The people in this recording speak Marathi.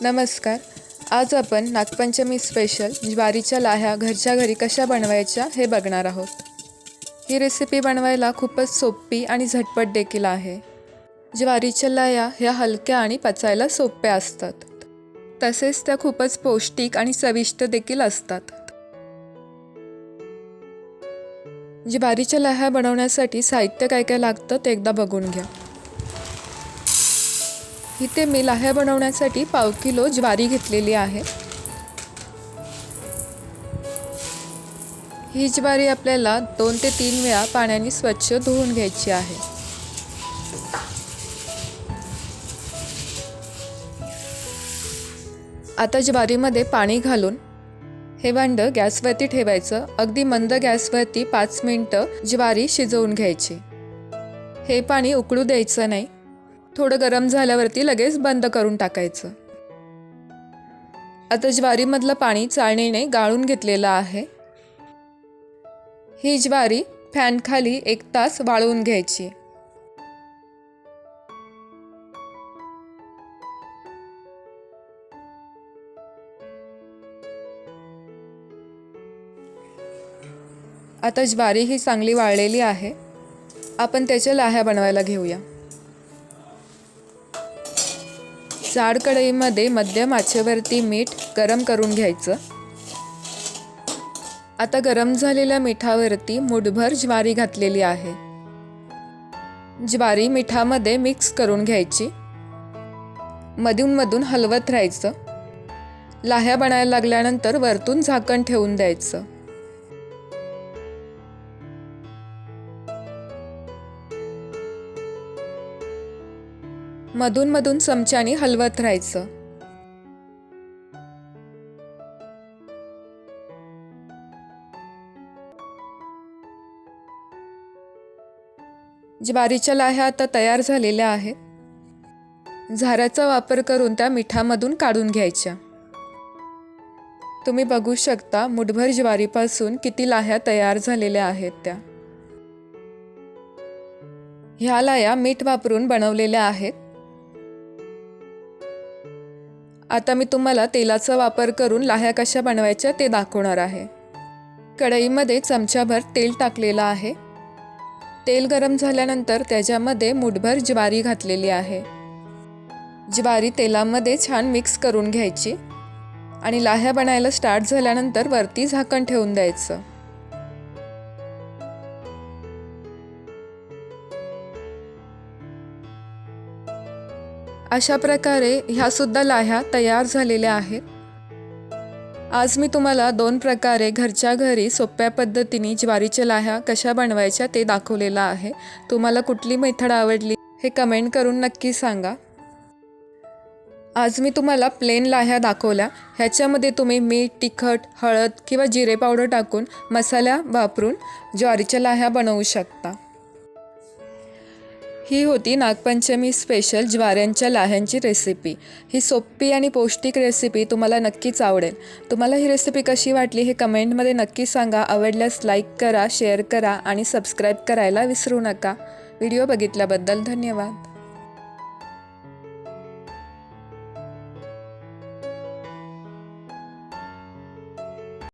नमस्कार. आज आपण नागपंचमी स्पेशल ज्वारीच्या लाह्या घरच्या घरी कशा बनवायच्या हे बघणार आहोत. ही रेसिपी बनवायला खूपच सोपी आणि झटपट देखील आहे. ज्वारीच्या लाह्या ह्या हलक्या आणि पचायला सोप्या असतात. तसेच त्या खूपच पौष्टिक आणि चविष्ट देखील असतात. ज्वारीच्या लाह्या बनवण्यासाठी साहित्य काय काय लागतं ते एकदा बघून घ्या. इथे मी लाह्या बनवण्यासाठी पाव किलो ज्वारी घेतलेली आहे. ही ज्वारी आपल्याला दोन ते तीन वेळा पाण्याने स्वच्छ धुवून घ्यायची आहे. आता ज्वारीमध्ये पाणी घालून हे भांड गॅसवरती ठेवायचं. अगदी मंद गॅसवरती पाच मिनटं ज्वारी शिजवून घ्यायची. हे पाणी उकळू द्यायचं नाही. थोडं गरम झाल्यावरती लगेच बंद करून टाकायचं. आता ज्वारीमधलं पाणी चाळणीने गाळून घेतलेलं आहे. ही ज्वारी फॅनखाली एक तास वाळवून घ्यायची. आता ज्वारी ही चांगली वाळलेली आहे. आपण त्याच्या लाह्या बनवायला घेऊया. जाड कढईमध्ये मध्यम आचेवरती मीठ गरम करून घ्यायचं. आता गरम झालेल्या मिठावरती मुठभर ज्वारी घातलेली आहे. ज्वारी मिठामध्ये मिक्स करून घ्यायची. मधून मधून हलवत राहायचं. लाह्या बनायला लागल्यानंतर वरतून झाकण ठेवून द्यायचं. मधूनमधून चमच्याने हलवत राहायचं. ज्वारीच्या लाह्या आता तयार झालेल्या आहेत. झाऱ्याचा वापर करून त्या मिठामधून काढून घ्यायच्या. तुम्ही बघू शकता मुठभर ज्वारीपासून किती लाह्या तयार झालेल्या आहेत त्या. ह्या लाया मीठ वापरून बनवलेल्या आहेत. आता मी तुम्हाला तेलाचा वापर करून लाह्या कशा बनवायच्या ते दाखवणार आहे. कढईमध्ये चमचाभर तेल टाकलेलं आहे. तेल गरम झाल्यानंतर त्याच्यामध्ये मुठभर ज्वारी घातलेली आहे. ज्वारी तेलामध्ये छान मिक्स करून घ्यायची आणि लाह्या बनायला स्टार्ट झाल्यानंतर वरती झाकण ठेवून द्यायचं. अशा प्रकारे ह्यासुद्धा लाह्या तयार झालेल्या आहेत. आज मी तुम्हाला दोन प्रकारे घरच्या घरी सोप्या पद्धतीने ज्वारीच्या लाह्या कशा बनवायच्या ते दाखवलेलं आहे. तुम्हाला कुठली मेथड आवडली हे कमेंट करून नक्की सांगा. आज मी तुम्हाला प्लेन लाह्या दाखवल्या. ह्याच्यामध्ये तुम्ही मीठ तिखट हळद किंवा जिरे पावडर टाकून मसाल्या वापरून ज्वारीच्या लाह्या बनवू शकता. ही होती नागपंचमी स्पेशल ज्वाऱ्यांच्या लाह्यांची रेसिपी ही सोपी आणि पौष्टिक रेसिपी तुम्हाला नक्कीच आवडेल. तुम्हाला ही रेसिपी कशी वाटली हे कमेंटमध्ये नक्की सांगा. आवडल्यास लाईक करा शेअर करा आणि सबस्क्राईब करायला विसरू नका. व्हिडिओ बघितल्याबद्दल धन्यवाद.